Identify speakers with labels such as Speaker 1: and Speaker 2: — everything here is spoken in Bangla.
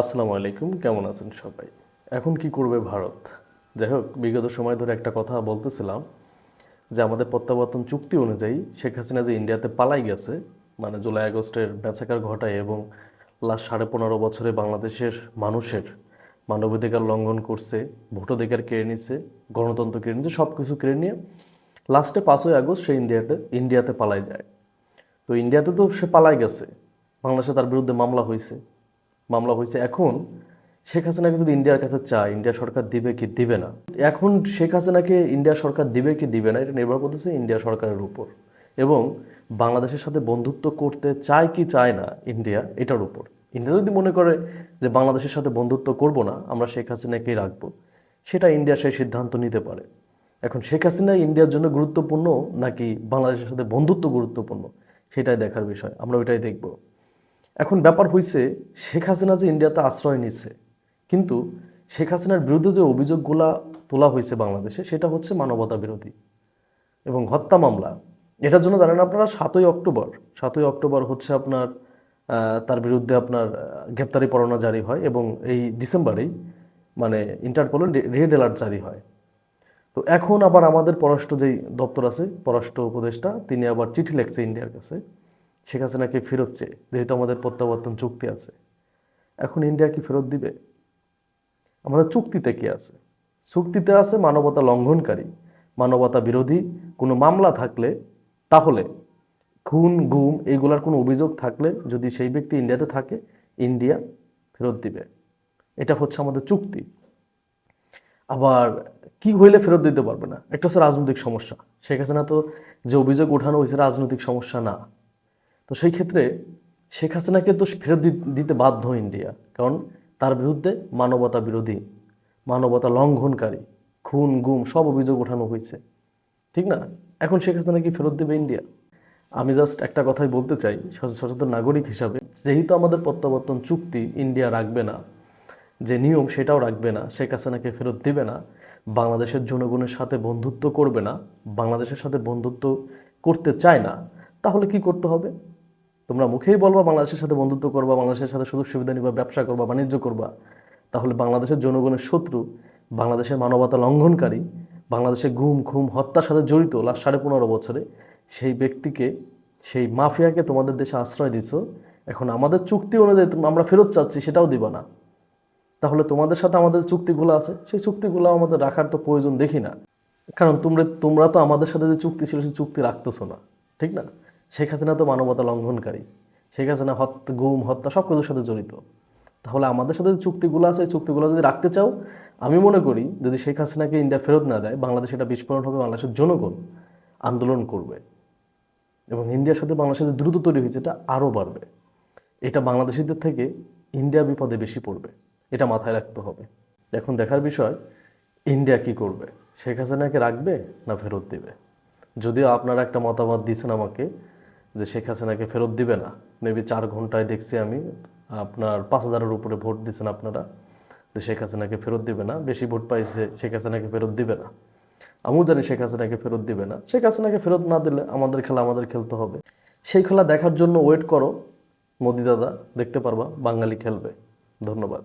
Speaker 1: আসসালামু আলাইকুম, কেমন আছেন সবাই? এখন কি করবে ভারত? যাই হোক, বিগত সময় ধরে একটা কথা বলতেছিলাম যে আমাদের প্রত্যাবর্তন চুক্তি অনুযায়ী শেখ হাসিনা যে ইন্ডিয়াতে পালাই গেছে মানে জুলাই আগস্টের বেচাকার ঘটায় এবং লাস্ট সাড়ে পনেরো বছরে বাংলাদেশের মানুষের মানবাধিকার লঙ্ঘন করছে, ভোটাধিকার কেড়ে নিচ্ছে গণতন্ত্র কেড়ে নিচ্ছে সব কিছু কেড়ে নিয়ে লাস্টে পাঁচই আগস্ট সে ইন্ডিয়াতে ইন্ডিয়াতে পালাই যায়। তো ইন্ডিয়াতে তো সে পালাই গেছে, বাংলাদেশে তার বিরুদ্ধে মামলা হয়েছে মামলা হয়েছে। এখন শেখ হাসিনাকে যদি ইন্ডিয়ার কাছে চায়, ইন্ডিয়া সরকার দিবে কি দিবে না? এখন শেখ হাসিনাকে ইন্ডিয়া সরকার দিবে কি দিবে না, এটা নির্ভর করতেছে ইন্ডিয়া সরকারের উপর। এবং বাংলাদেশের সাথে বন্ধুত্ব করতে চায় কি চায় না ইন্ডিয়া, এটার উপর। ইন্ডিয়া যদি মনে করে যে বাংলাদেশের সাথে বন্ধুত্ব করব না, আমরা শেখ হাসিনাকেই রাখব। সেটা ইন্ডিয়া সেই সিদ্ধান্ত নিতে পারে। এখন শেখ হাসিনা ইন্ডিয়ার জন্য গুরুত্বপূর্ণ নাকি বাংলাদেশের সাথে বন্ধুত্ব গুরুত্বপূর্ণ? সেটাই দেখার বিষয়। আমরা ওইটাই দেখব। এখন ব্যাপার হয়েছে শেখ হাসিনা যে ইন্ডিয়াতে আশ্রয় নিছে কিন্তু শেখ হাসিনার বিরুদ্ধে যে অভিযোগগুলা তোলা হয়েছে বাংলাদেশে, সেটা হচ্ছে মানবতা বিরোধী এবং হত্যা মামলা। এটার জন্য জানেন আপনারা, সাতই অক্টোবর সাতই অক্টোবর হচ্ছে আপনার তার বিরুদ্ধে আপনার গ্রেপ্তারি পরোয়ানা জারি হয় এবং এই ডিসেম্বরেই মানে ইন্টারপোলের রেড অ্যালার্ট জারি হয়। তো এখন আবার আমাদের পররাষ্ট্র যেই দপ্তর আছে, পররাষ্ট্র উপদেষ্টা, তিনি আবার চিঠি লিখছে ইন্ডিয়ার কাছে। শেখ হাসিনাকে ফেরত চেয়ে? যেহেতু আমাদের প্রত্যাবর্তন চুক্তি আছে। এখন ইন্ডিয়া কি ফেরত দিবে? আমাদের চুক্তিতে কি আছে? চুক্তিতে আছে মানবতা লঙ্ঘনকারী, মানবতা বিরোধী। কোনো মামলা থাকলে, তাহলে খুন, গুম এইগুলার কোনো অভিযোগ থাকলে যদি সেই ব্যক্তি ইন্ডিয়াতে থাকে, ইন্ডিয়া ফেরত দিবে। এটা হচ্ছে আমাদের চুক্তি। আবার কি হইলে ফেরত দিতে পারবে না? একটা হচ্ছে রাজনৈতিক সমস্যা। শেখ হাসিনা তো যে অভিযোগ ওঠানো হয়েছে, রাজনৈতিক সমস্যা না। তো সেই ক্ষেত্রে শেখ হাসিনাকে তো ফেরত দিতে বাধ্য ইন্ডিয়া। কারণ তার বিরুদ্ধে মানবতা বিরোধী, মানবতা লঙ্ঘনকারী, খুন, গুম সব অভিযোগ ওঠানো হয়েছে। ঠিক না? এখন শেখ হাসিনা কি ফেরত দেবে ইন্ডিয়া? আমি জাস্ট একটা কথাই বলতে চাই, সচ- সচেতন নাগরিক হিসাবে। যেহেতু আমাদের প্রত্যাবর্তন চুক্তি ইন্ডিয়া রাখবে না, যে নিয়ম সেটাও রাখবে না, শেখ হাসিনাকে ফেরত দিবে না, বাংলাদেশের জনগণের সাথে বন্ধুত্ব করবে না, বাংলাদেশের সাথে বন্ধুত্ব করতে চায় না, তাহলে কি করতে হবে? তোমরা মুখেই বলবা, বাংলাদেশের সাথে বন্ধুত্ব করবা, বাংলাদেশের সাথে সুযোগ সুবিধা নিবা, ব্যবসা করবা, বাণিজ্য করবা। তাহলে বাংলাদেশের জনগণের শত্রু, বাংলাদেশের মানবতা লঙ্ঘনকারী বাংলাদেশে গুম, খুম, হত্যার সাথে জড়িত লাস্ট সাড়ে পনেরো বছরে, সেই ব্যক্তিকে, সেই মাফিয়াকে তোমাদের দেশে আশ্রয় দিচ্ছ এখন আমাদের চুক্তি অনুযায়ী আমরা ফেরত চাচ্ছি, সেটাও দিবা না। তাহলে তোমাদের সাথে আমাদের চুক্তিগুলো আছে, সেই চুক্তিগুলো আমাদের রাখার তো প্রয়োজন দেখি না। কারণ তোমরা তোমরা তো আমাদের সাথে যে চুক্তি ছিল, সেই চুক্তি রাখতেছো না, ঠিক না? শেখ হাসিনা তো মানবতা লঙ্ঘনকারী। শেখ হাসিনা হত্যা, গুম, হত্যা সব কিছুর সাথে জড়িত। তাহলে আমাদের সাথে চুক্তিগুলো আছে, এই চুক্তিগুলো যদি রাখতে চাও, আমি মনে করি যদি শেখ হাসিনাকে ইন্ডিয়া ফেরত না দেয়, বাংলাদেশ এটা বিস্ফোরণ হবে, বাংলাদেশের জনগণ আন্দোলন করবে। এবং ইন্ডিয়ার সাথে বাংলাদেশের দ্রুত তৈরি হয়েছে, এটা আরও বাড়বে। এটা বাংলাদেশিদের থেকে ইন্ডিয়া বিপদে বেশি পড়বে। এটা মাথায় রাখতে হবে। এখন দেখার বিষয়, ইন্ডিয়া কি করবে? শেখ হাসিনাকে রাখবে না ফেরত দেবে? যদিও আপনারা একটা মতামত দিয়েছেন আমাকে যে শেখ হাসিনাকে ফেরত দিবে না। মেবি চার ঘন্টায় দেখছি আমি, আপনার পাঁচ হাজারের উপরে ভোট দিচ্ছেন আপনারা, যে শেখ হাসিনাকে ফেরত দিবে না। বেশি ভোট পাইছে, শেখ হাসিনাকে ফেরত দিবে না। আমিও জানি শেখ হাসিনাকে ফেরত দিবে না। শেখ হাসিনাকে ফেরত না দিলে আমাদের খেলা আমাদের খেলতে হবে। সেই খেলা দেখার জন্য ওয়েট করো, মোদি দাদা, দেখতে পারবা, বাঙালি খেলবে। ধন্যবাদ।